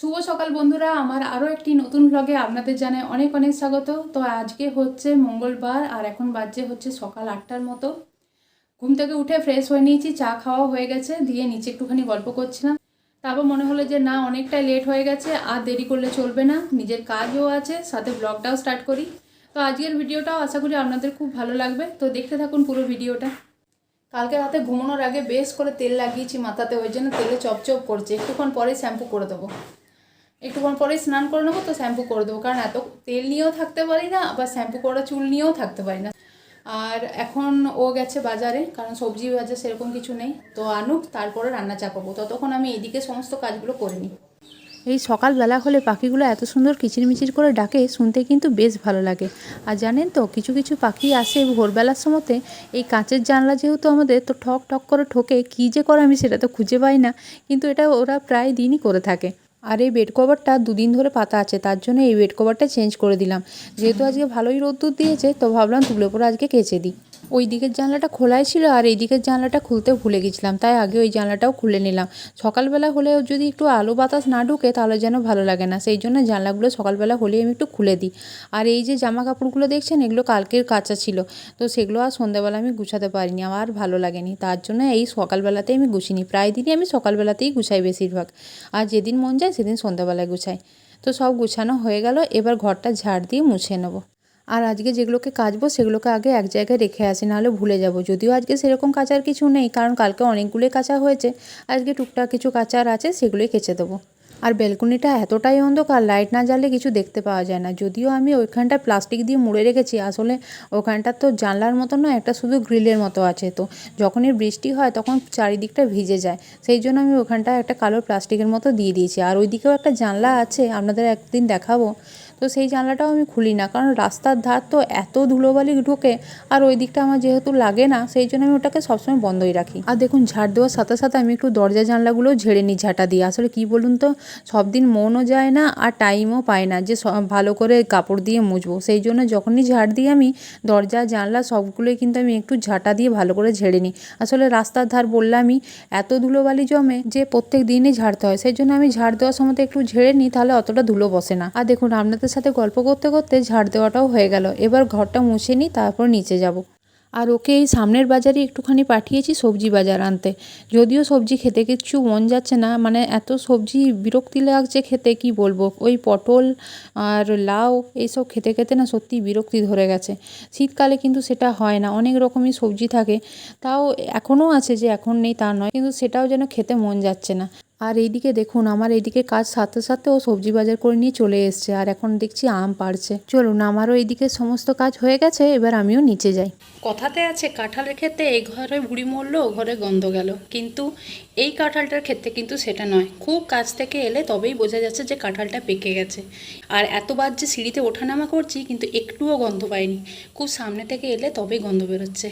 শুভ সকাল বন্ধুরা, আমার আরও একটি নতুন ব্লগে আপনাদের জানায় অনেক অনেক স্বাগত। তো আজকে হচ্ছে মঙ্গলবার আর এখন বাজে হচ্ছে সকাল আটটার মতো। ঘুম থেকে উঠে ফ্রেশ হয়ে নিয়েছি, চা খাওয়া হয়ে গেছে, দিয়ে নিচে একটুখানি গল্প করছিলাম। তারপর মনে হলো যে না, অনেকটাই লেট হয়ে গেছে, আর দেরি করলে চলবে না, নিজের কাজও আছে, সাথে ব্লগটাও স্টার্ট করি। তো আজকের ভিডিওটাও আশা করি আপনাদের খুব ভালো লাগবে। তো দেখতে থাকুন পুরো ভিডিওটা। কালকে রাতে ঘুমানোর আগে বেশ করে তেল লাগিয়েছি মাথাতে, ওই জন্য তেলে চপচপ করছে, একটুক্ষণ পরে শ্যাম্পু করে দেবো। একটুক্ষণ পরে স্নান করে নেব তো শ্যাম্পু করে দেবো। কারণ এত তেল নিয়েও থাকতে পারি না, আবার শ্যাম্পু করা চুল নিয়েও থাকতে পারি না। আর এখন ও গেছে বাজারে, কারণ সবজি বাজার সেরকম কিছু নেই। তো আনুক, তারপরে রান্না চাপাবো। ততক্ষণ আমি এইদিকে সমস্ত কাজগুলো করে নিই। এই সকালবেলা হলে পাখিগুলো এত সুন্দর কিচিরমিচির করে ডাকে, শুনতে কিন্তু বেশ ভালো লাগে। আর জানেন তো, কিছু কিছু পাখি আসে ভোরবেলার সময়তে, এই কাঁচের জানলা যেহেতু আমাদের, তো ঠক ঠক করে ঠোকে, কী যে করে আমি সেটা তো খুঁজে পাই না। কিন্তু এটা ওরা প্রায় দিনই করে থাকে। আর এই বেড কভারটা দুদিন ধরে পাতা আছে, তার জন্য এই বেড কভারটা চেঞ্জ করে দিলাম। যেহেতু আজকে ভালোই রোদ্দুর দিয়েছে, তো ভাবলাম তুলে পরে আজকে কেচে দিই। ওই দিকের জানলাটা খোলাই ছিল আর এই দিকের জানলাটা খুলতে ভুলে গেছিলাম, তাই আগে ওই জানলাটাও খুলে নিলাম। সকালবেলা হলে যদি একটু আলো বাতাস না ঢুকে তাহলে যেন ভালো লাগে না, সেই জন্য জানলাগুলো সকালবেলা হলেই আমি একটু খুলে দিই। আর এই যে জামা কাপড়গুলো দেখছেন, এগুলো কালকের কাঁচা ছিল, তো সেগুলো আর সন্ধ্যাবেলা আমি গুছাতে পারিনি, আমার ভালো লাগেনি। তার জন্য এই সকালবেলাতেই আমি গুছিনি প্রায় দিনই আমি সকালবেলাতেই গুছাই বেশিরভাগ। আর যেদিন মন যায় সেদিন সন্ধ্যাবেলায় গুছাই। তো সব গুছানো হয়ে গেল, এবার ঘরটা ঝাড় দিয়ে মুছে নেব। আর আজকে যেগুলোকে কাচবো, সেগুলোকে আগে এক জায়গায় রেখে আসি, নাহলে ভুলে যাব। যদিও আজকে সেরকম কাচার কিছু নেই, কারণ কালকে অনেকগুলোই কাঁচা হয়েছে। আজকে টুকটাক কিছু কাচার আছে, সেগুলোই কেচে দেবো। আর ব্যালকনিটা এতটাই অন্ধকার, লাইট না জ্বালে কিছু দেখতে পাওয়া যায় না। যদিও আমি ওইখানটা প্লাস্টিক দিয়ে মুড়ে রেখেছি, আসলে ওখানটা তো জানলার মতো নয়, একটা শুধু গ্রিলের মতো আছে। তো যখনই বৃষ্টি হয়, তখন চারিদিকটা ভিজে যায়। সেই জন্য আমি ওখানটা একটা কালো প্লাস্টিকের মতো দিয়ে দিয়েছি। আর ওইদিকেও একটা জানলা আছে, আপনাদের একদিন দেখাবো। তো সেই জানলাটাও আমি খুলি না। কারণ রাস্তার ধার তো এত ধুলোবালি ঢোকে আর ওই দিকটা আমার যেহেতু লাগে না, সেই জন্য আমি ওটাকে সবসময় বন্ধই রাখি। আর দেখুন, ঝাড় দেওয়ার সাথে সাথে আমি একটু দরজা জানলাগুলোও ঝেড়ে নিই ঝাঁটা দিয়ে। আসলে কি বলুন তো সব দিন মনও যায় না আর টাইমও পায় না যে ভালো করে কাপড় দিয়ে মুছবো। সেই জন্য যখনই ঝাড় দিই আমি, দরজা, জানলা সবগুলোই কিন্তু আমি একটু ঝাঁটা দিয়ে ভালো করে ঝেড়ে নিই। আসলে রাস্তার ধার বললামই, এত ধুলোবালি জমে যে প্রত্যেক দিনই ঝাড়তে হয়। সেই জন্য আমি ঝাড় দেওয়ার সময় একটু ঝেড়ে নিই, তাহলে অতটা ধুলো বসে না। আর দেখুন, আপনাদের সাথে গল্প করতে করতে ঝাড় দেওয়াটাও হয়ে গেল। এবার ঘরটা মুছে নিই, তারপর নিচে যাব। আর ওকে এই সামনের বাজারে একটুখানি পাঠিয়েছি সবজি বাজার আনতে। যদিও সবজি খেতে কিচ্ছু মন যাচ্ছে না মানে এত সবজি বিরক্তি লাগছে খেতে, কি বলব? ওই পটল আর লাউ, এইসব খেতে খেতে না সত্যি বিরক্তি ধরে গেছে। শীতকালে কিন্তু সেটা হয় না, অনেক রকমই সবজি থাকে। তাও এখনও আছে যে এখন নেই তা নয়, কিন্তু সেটাও যেন খেতে মন যাচ্ছে না। আর এইদিকে দেখুন, আমার এইদিকে কাজ সাথে সাথে ও সবজি বাজার করে নিয়ে চলে এসছে, আর এখন দেখছি আম পাড়ছে। চলুন, আমারও এইদিকে সমস্ত কাজ হয়ে গেছে, এবার আমিও নিচে যাই। কথাতে আছে, কাঁঠালের ক্ষেত্রে এই ঘরে বুড়ি মরলো, ও ঘরে গন্ধ গেল। কিন্তু এই কাঁঠালটার ক্ষেত্রে কিন্তু সেটা নয়। খুব কাছ থেকে এলে তবেই বোঝা যাচ্ছে যে কাঁঠালটা পেকে গেছে। আর এতবার যে সিঁড়িতে ওঠানামা করছি, কিন্তু একটুও গন্ধ পাইনি। খুব সামনে থেকে এলে তবেই গন্ধ বেরোচ্ছে।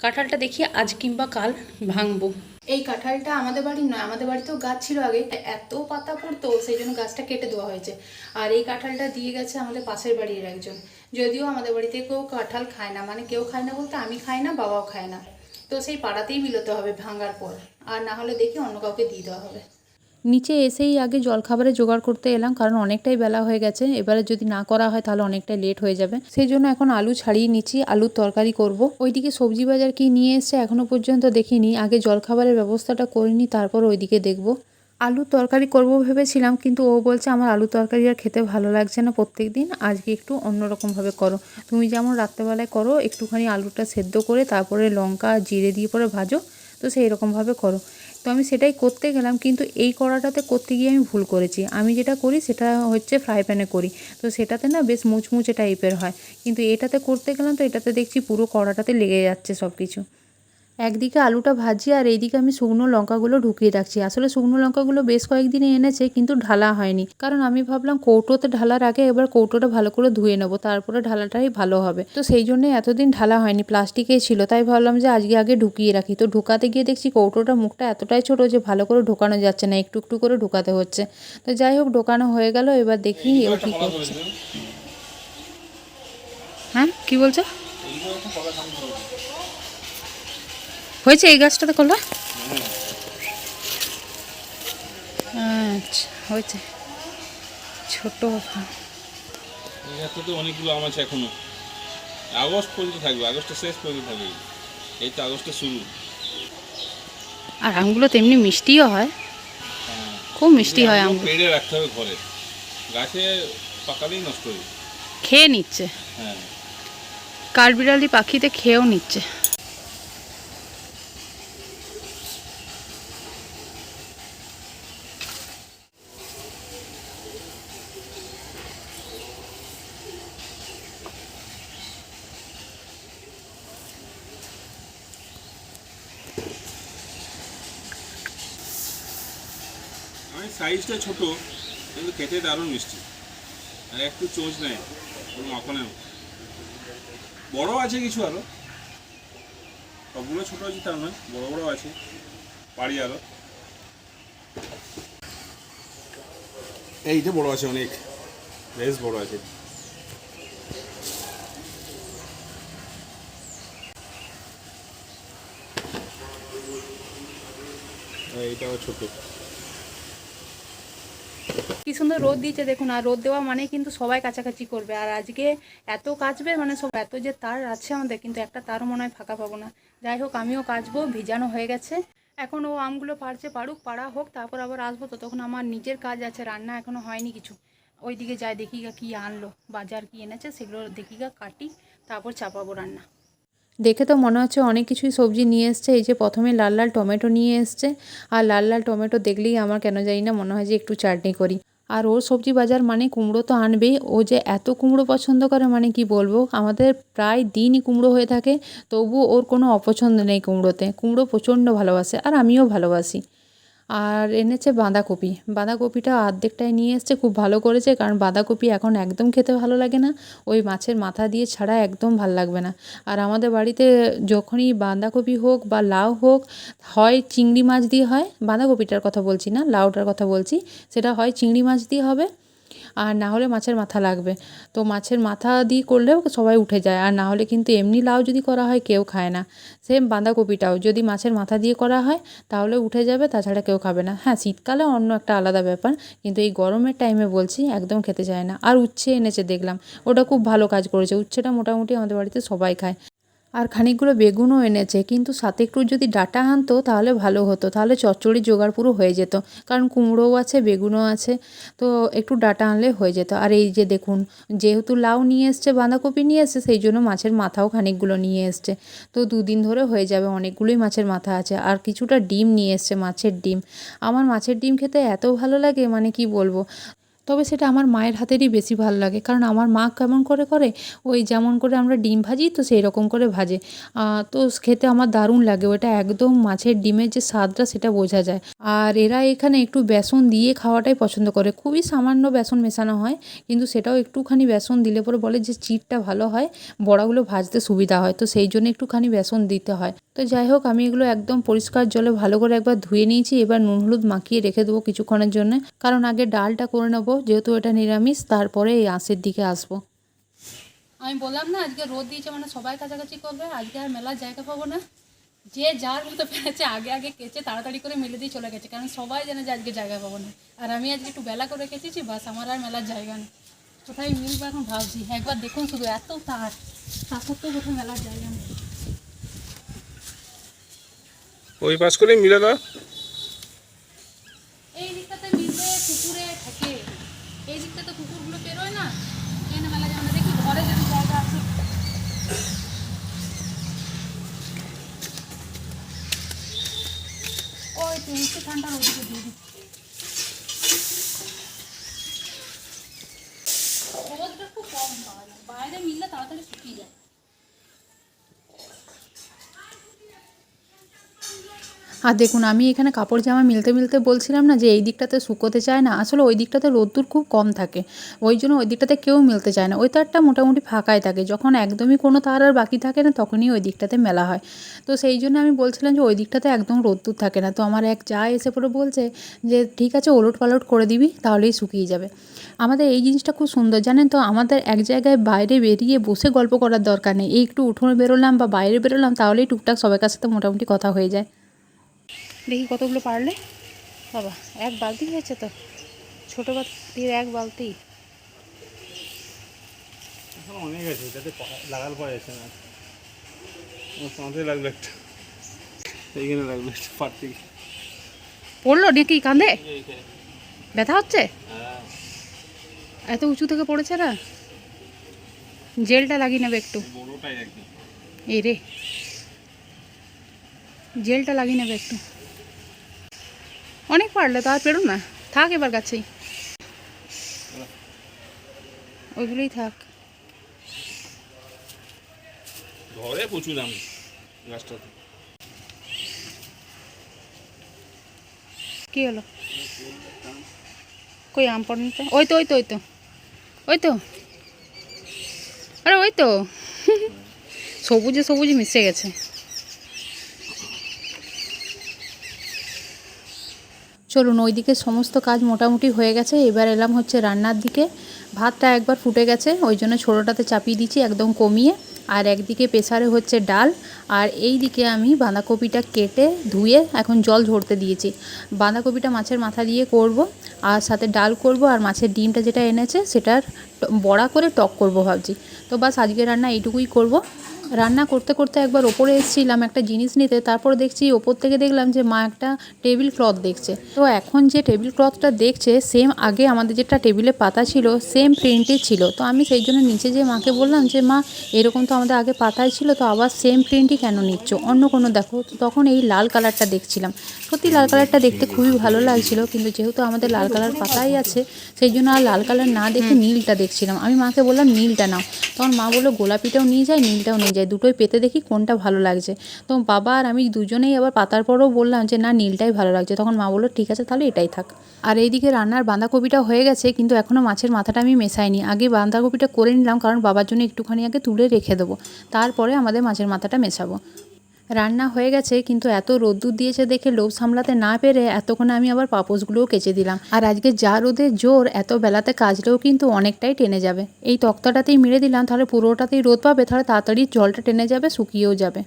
কাঁঠালটা দেখি আজ কিংবা কাল ভাঙবো। এই কাঁঠালটা আমাদের বাড়ি নয়, আমাদের বাড়িতেও গাছ ছিল আগে। এত পাতা পড়তো, সেই জন্য গাছটা কেটে দেওয়া হয়েছে। আর এই কাঁঠালটা দিয়ে গেছে আমাদের পাশের বাড়ির একজন। যদিও আমাদের বাড়িতে কেউ কাঁঠাল খায় না মানে কেউ খায় না বলতে আমি খাই না, বাবাও খায় না। তো সেই পাড়াতেই মিলতে হবে ভাঙার পর। আর না হলে দেখি অন্য কাউকে দিয়ে দেওয়া হবে। নিচে এসেই আগে জলখাবারে জোগাড় করতে এলাম, কারণ অনেকটাই বেলা হয়ে গেছে। এবারে যদি না করা হয় তাহলে অনেকটাই লেট হয়ে যাবে। সেই জন্য এখন আলু ছাড়িয়ে নিচ্ছি, আলুর তরকারি করব। ওইদিকে সবজি বাজার কি নিয়ে এসছে এখনও পর্যন্ত দেখিনি। আগে জলখাবারের ব্যবস্থাটা করিনি তারপর ওইদিকে দেখব। আলুর তরকারি করব ভেবেছিলাম, কিন্তু ও বলছে আমার আলু তরকারি আর খেতে ভালো লাগছে না প্রত্যেক দিন আজকে একটু অন্যরকমভাবে করো। তুমি যেমন রাত্রেবেলায় করো, একটুখানি আলুটা সেদ্ধ করে, তারপরে লঙ্কা, জিরে দিয়ে পরে ভাজো, তো সেই রকমভাবে করো। আমি সেটাই করতে গেলাম, কিন্তু এই কড়াটাতে করতে গিয়ে আমি ভুল করেছি। আমি যেটা করি সেটা হচ্ছে ফ্রাই প্যানে করি। তো সেটাতে না বেশ মুচমুচে টাইপের হয়। কিন্তু এটাতে করতে গেলাম তো এটাতে দেখছি পুরো কড়াটাতে লেগে যাচ্ছে সব কিছু একদিকে আলুটা ভাজি আর এইদিকে আমি শুকনো লঙ্কাগুলো ঢুকিয়ে রাখছি। আসলে শুকনো লঙ্কাগুলো বেশ কয়েকদিনে এনেছে, কিন্তু ঢালা হয়নি। কারণ আমি ভাবলাম কৌটোতে ঢালার আগে এবার কৌটোটা ভালো করে ধুয়ে নেব, তারপরে ঢালাটাই ভালো হবে। তো সেই জন্য এতদিন ঢালা হয়নি, প্লাস্টিকেই ছিল। তাই ভাবলাম যে আজকে আগে ঢুকিয়ে রাখি। তো ঢুকাতে গিয়ে দেখছি কৌটোটা মুখটা এতটাই ছোট যে ভালো করে ঢোকানো যাচ্ছে না, একটু একটু করে ঢোকাতে হচ্ছে। তো যাই হোক, ঢোকানো হয়ে গেল, এবার দেখি ও করছে। হ্যাঁ? কি বলছো? হয়েছে এই গাছটাতে কলা আচ্ছা হয়েছে। ছোট তো অনেকগুলো আম আছে এখনও। আগস্ট পর্যন্ত থাকবে আগস্টের শেষ পর্যন্ত থাকবে। এই তো আগস্টের শুরু। আর আমগুলো তেমনি মিষ্টিও হয়। খুব মিষ্টি হয় আমগুলো পেড়ে রাখতে হবে ঘরে। গাছে পাকালেই নষ্ট হয়ে খেয়ে নিচ্ছে। হ্যাঁ। কাঠবিড়ালি পাখিতে খেয়েও নিচ্ছে আমি সাইজটা ছোট, কিন্তু খেতে দারুণ মিষ্টি। আর একটু চোঁচ নেয়, কোনো মাখনের বড় আছে কিছু আরও। সবগুলো ছোট আছে তার নয়, বড় বড় আছে পারি আরও। এইটা বড় আছে অনেক, বেশ বড় আছে। এইটাও ছোট। কি সুন্দর রোদ দিয়েছে দেখুন, আর রোদ দেওয়া মানে কিন্তু সবাই কাছাকাছি করবে। আর আজকে এত কাচবে মানে সব এত যে তার আছে আমাদের, কিন্তু একটা তারও মনে হয় ফাঁকা পাবো না। যাই হোক, আমিও কাচবো, ভিজানো হয়ে গেছে। এখন ও আমগুলো পারছে পারুক পাড়া হোক, তারপর আবার আসব। তো তখন আমার নিজের কাজ আছে, রান্না এখনও হয়নি কিছু। ওইদিকে যাই, দেখি গা কী আনলো, বাজার কি এনেছে, সেগুলো দেখি গা, কাটি, তারপর চাপাবো রান্না। দেখে তো মনে হচ্ছে অনেক কিছুই সবজি নিয়ে এসছে, এই যে প্রথমে লাল লাল টমেটো নিয়ে এসছে। আর লাল লাল টমেটো দেখলেই আমার কেন জানি না মনে হয় যে একটু চাটনি করি। আর ওর সবজি বাজার মানে কুমড়ো তো আনবেই। ও যে এত কুমড়ো পছন্দ করে মানে কি বলব? আমাদের প্রায় দিনই কুমড়ো হয়ে থাকে তবু ওর কোনো অপছন্দ নেই কুমড়োতে। কুমড়ো প্রচণ্ড ভালোবাসে আর আমিও ভালোবাসি। আর এনেছে বাঁধাকপি। বাঁধাকপিটা অর্ধেকটাই নিয়ে এসছে, খুব ভালো করেছে, কারণ বাঁধাকপি এখন একদম খেতে ভালো লাগে না। ওই মাছের মাথা দিয়ে ছাড়া একদম ভালো লাগবে না। আর আমাদের বাড়িতে যখনই বাঁধাকপি হোক বা লাউ হোক, হয় চিংড়ি মাছ দিয়ে হয়, বাঁধাকপিটার কথা বলছি না, লাউটার কথা বলছি, সেটা হয় চিংড়ি মাছ দিয়ে হবে। আর না হলে মাছের মাথা লাগবে। তো মাছের মাথা দিয়ে করলেও সবাই উঠে যায়। আর না হলে কিন্তু এমনি লাউ যদি করা হয়, কেউ খায় না। সেম বাঁধাকপিটাও। যদি মাছের মাথা দিয়ে করা হয়, তাহলে উঠে যাবে, তাছাড়া কেউ খাবে না। হ্যাঁ শীতকালে অন্য একটা আলাদা ব্যাপার। কিন্তু এই গরমের টাইমে বলছি, একদম খেতে চায় না। আর উচ্ছে এনেছে, দেখলাম। ওটা খুব ভালো কাজ করেছে। উচ্ছেটা মোটামুটি আমাদের বাড়িতে সবাই খায়। আর খানিকগুলো বেগুনও এনেছে, কিন্তু সাথে একটু যদি ডাটা আনতো তাহলে ভালো হতো, তাহলে চচ্চড়ি জোগাড় পুরো হয়ে যেত, কারণ কুমড়োও আছে, বেগুনও আছে, তো একটু ডাটা আনলে হয়ে যেত। আর এই যে দেখুন, যেহেতু লাউ নিয়ে এসছে, বাঁধাকপি নিয়ে এসছে, সেই জন্য মাছের মাথাও খানিকগুলো নিয়ে এসছে, তো দুদিন ধরে হয়ে যাবে, অনেকগুলোই মাছের মাথা আছে, আর কিছুটা ডিম নিয়ে এসছে মাছের ডিম। আমার মাছের ডিম খেতে এত ভালো লাগে মানে কি বলব? তবে সেটা আমার মায়ের হাতেরই বেশি ভালো লাগে। কারণ আমার মা কেমন করে করে, ওই যেমন করে আমরা ডিম ভাজি, তো সেই রকম করে ভাজে। তো খেতে আমার দারুণ লাগে। ওটা একদম মাছের ডিমের যে স্বাদটা, সেটা বোঝা যায়। আর এরা এখানে একটু বেসন দিয়ে খাওয়াটাই পছন্দ করে। খুবই সামান্য বেসন মেশানো হয়, কিন্তু সেটাও একটুখানি বেসন দিলে পরে বলে যে চিটটা ভালো হয়, বড়াগুলো ভাজতে সুবিধা হয়। তো সেই জন্য একটুখানি বেসন দিতে হয়। তো যাই হোক, আমি এগুলো একদম পরিষ্কার জলে ভালো করে একবার ধুয়ে নিয়েছি। এবার নুন হলুদ মাখিয়ে রেখে দেবো কিছুক্ষণের জন্য। কারণ আগে ডালটা করে নেব, যেহেতু এটা নিরামিষ, তারপরে এই আঁশের দিকে আসব। আমি বললাম না, আজকে রোদ দিয়েছে মানে সবাই কাছাকাছি করবে, আজকে আর মেলার জায়গা পাবো না। যে যার মতো পেরেছে, আগে আগে কেচে তাড়াতাড়ি করে মেলে দিয়ে চলে গেছে, কারণ সবাই জানে যে আজকে জায়গা পাবো না। আর আমি আজকে একটু বেলা করে কেচেছি বাস আমার আর মেলার জায়গা নেই। কোথায় মিলবো এখন ভাবছি, একবার দেখুন শুধু এত তার তা সত্ত্বেও কোথাও মেলার জায়গা নেই। ওই পাশ করে মিলে দাও। এই দিকটাতে থাকে। এই বেরোয় না। কেন দেখি ঘরে জায়গা আছে। ওই ঠান্ডার ওদিকে দিয়ে দিই রোদটা খুব কম পাওয়া যায় বাইরে মিললে তাড়াতাড়ি শুকিয়ে যায় আর দেখুন, আমি এখানে কাপড় জামা মিলতে মিলতে বলছিলাম না যে এই দিকটাতে শুকোতে চায় না। আসলে ওই দিকটাতে রোদ্দুর খুব কম থাকে। ওই জন্য ওই দিকটাতে কেউ মিলতে চায় না। ওই তারটা মোটামুটি ফাঁকাই থাকে। যখন একদমই কোনো তার আর বাকি থাকে না, তখনই ওই দিকটাতে মেলা হয়। তো সেই জন্য আমি বলছিলাম যে ওই দিকটাতে একদম রোদ্দুর থাকে না। তো আমার এক যা এসে পড়ে বলছে যে, ঠিক আছে ওলট পালট করে দিবি, তাহলেই শুকিয়ে যাবে। আমাদের এই জিনিসটা খুব সুন্দর, জানেন তো? আমাদের এক জায়গায় বাইরে বেরিয়ে বসে গল্প করার দরকার নেই। এই একটু উঠোনে বেরোলাম বা বাইরে বেরোলাম, তাহলেই টুকটাক সবার কাছে তো মোটামুটি কথা হয়ে যায়। দেখি কতগুলো পারলে। বাবা এক বালতি হয়েছে তো। ছোটো বালতির এক বালতি। এখন অনেক আছে এটাতে লাগাল পাওয়া যাচ্ছে না। মাথায় লাগল একটা। এইখানে লাগল একটা পার্টি পড়ল নাকি কাঁধে? ব্যথা হচ্ছে? এত উঁচু থেকে পড়েছে না? জেলটা লাগিয়ে নেবে একটু। এই রে। জেলটা লাগিয়ে নেবে একটু। অনেক পারলে তো আর পেরো না। থাক এবার গাছেই ওইগুলোই থাক। ধরে প্রচুর আম গাছটাতে। কি হলো? কই আম পড়নিতে ওই তো ওই তো ওই তো। ওই তো। আরে ওই তো। সবুজে সবুজে মিশে গেছে। চলুন ওইদিকে সমস্ত কাজ মোটামুটি হয়ে গেছে। এবার এলাম হচ্ছে রান্নার দিকে। ভাতটা একবার ফুটে গেছে, ওই জন্য ছোটোটাতে চাপিয়ে দিচ্ছি একদম কমিয়ে। আর একদিকে প্রেসারে হচ্ছে ডাল, আর এই দিকে আমি বাঁধাকপিটা কেটে ধুয়ে এখন জল ঝরতে দিয়েছি। বাঁধাকপিটা মাছের মাথা দিয়ে করব, আর সাথে ডাল করব, আর মাছের ডিমটা যেটা এনেছে সেটার বড়া করে টক করব ভাবছি। তো বাস আজকে রান্না এইটুকুই করব। রান্না করতে করতে একবার ওপরে এসেছিলাম একটা জিনিস নিতে, তারপর দেখছি ওপর থেকে দেখলাম যে মা একটা টেবিল ক্লথ দেখছে। তো এখন যে টেবিল ক্লথটা দেখছে সেম আগে আমাদের যেটা টেবিলে পাতা ছিল সেম প্রিন্টের ছিল। তো আমি সেই জন্য নিচে যে মাকে বললাম যে, মা, এরকম তো আমাদের আগে পাতায় ছিল, তো আবার সেম প্রিন্টই কেন নিচ্ছ? অন্য কোনো দেখো। তখন এই লাল কালারটা দেখছিলাম। সত্যি লাল কালারটা দেখতে খুবই ভালো লাগছিল, কিন্তু যেহেতু আমাদের লাল কালার পাতাই আছে, সেই জন্য আর লাল কালার না দেখে নীলটা দেখছিলাম। আমি মাকে বললাম, নীলটা নাও। তখন মা বলল, গোলাপিটাও নিয়ে যায় নীলটাও নিয়ে যায় দুটোই পেতে দেখি কোনটা ভালো লাগছে। তো বাবা আর আমি দুজনেই আবার পাতার পরেও বললাম যে, না, নীলটাই ভালো লাগছে। তখন মা বলল, ঠিক আছে, তাহলে এটাই থাক। আর এইদিকে রান্নার বাঁধাকপিটা হয়ে গেছে, কিন্তু এখনও মাছের মাথাটা আমি মেশাইনি। আগে বাঁধাকপিটা করে নিলাম, কারণ বাবার জন্য একটুখানি আগে তুলে রেখে দেবো। তারপরে আমাদের মাছের মাথাটা মেশাবো। রান্না হয়ে গেছে, কিন্তু এত রোদ্দুর দিয়েছে দেখে লোভ সামলাতে না পেরে এতক্ষণে আমি আবার পাপোশগুলোও কেচে দিলাম। আর আজকে যা রোদের জোর, এত বেলাতে কাজলেও কিন্তু অনেকটাই টেনে যাবে। এই তক্তাটাতেই মেরে দিলাম, তাহলে পুরোটাতেই রোদ পাবে, তাহলে তাড়াতাড়ি জলটা টেনে যাবে, শুকিয়েও যাবে।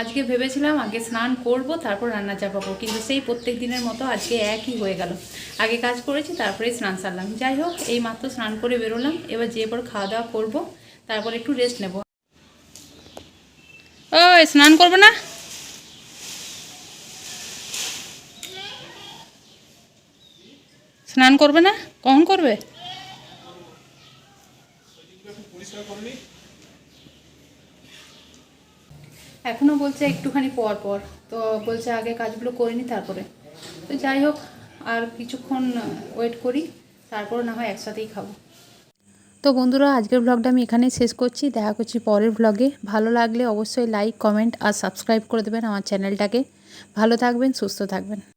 আজকে ভেবেছিলাম আগে স্নান করব, তারপর রান্না চাপাবো, কিন্তু সেই প্রত্যেক দিনের মতো আজকে একই হয়ে গেল। আগে কাজ করেছি, তারপরে স্নান সারলাম। যাই হোক এই মাত্র স্নান করে বেরোলাম, এবার যে পর খাওয়া দাওয়া করব, তারপর একটু রেস্ট নেব। ও স্নান করবে না? স্নান করবে না? কখন করবে? এখনও বলছে একটুখানি পর পর। তো বলছে আগে কাজগুলো করে নি তারপরে। তো যাই হোক, আর কিছুক্ষণ ওয়েট করি। তারপর না হয় একসাথেই খাব। তো বন্ধুরা, আজকের ব্লগটা আমি এখানে শেষ করছি। দেখা করছি পরের ব্লগে ভালো লাগলে অবশ্যই লাইক কমেন্ট আর সাবস্ক্রাইব করে দেবেন আমার চ্যানেলটাকে ভালো থাকবেন, সুস্থ থাকবেন।